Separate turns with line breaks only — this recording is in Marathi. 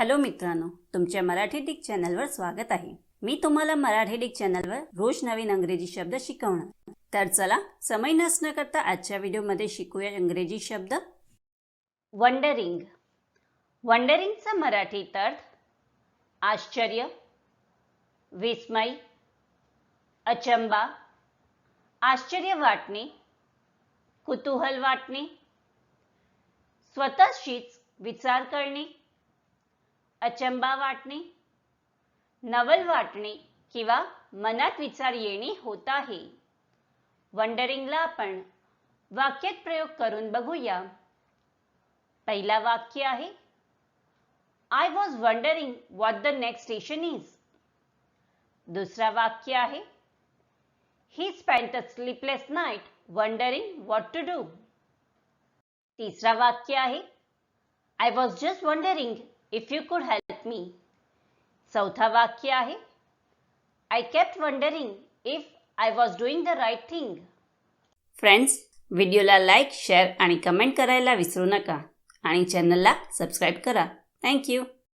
हॅलो मित्रांनो तुमच्या मराठी डिक चॅनलवर स्वागत आहे. मी तुम्हाला मराठी डिक चॅनलवर रोज नवीन अंग्रेजी शब्द शिकवणार. तर चला समय नसणं करता आजच्या व्हिडिओमध्ये शिकूया इंग्रजी शब्द. वंडरिंग वंडरिंगचा मराठीत अर्थ आश्चर्य विस्मय अचंबा आश्चर्य वाटणे कुतूहल वाटणे स्वतःशीच विचार करणे अचंबा वाटणे नवल वाटणे किंवा मनात विचार येणे होत आहे. वंडरिंगला आपण वाक्यात प्रयोग करून बघूया. पहिला वाक्य आहे I was wondering what the next station is दुसरा वाक्य आहे he spent a sleepless night wondering what to do तिसरा वाक्य आहे I was just wondering if you could help me चौथा वाक्य आहे. I kept wondering if I was doing the right thing friends व्हिडिओला लाईक शेअर आणि कमेंट करायला विसरू नका. आणि चॅनलला सबस्क्राईब करा. थँक्यू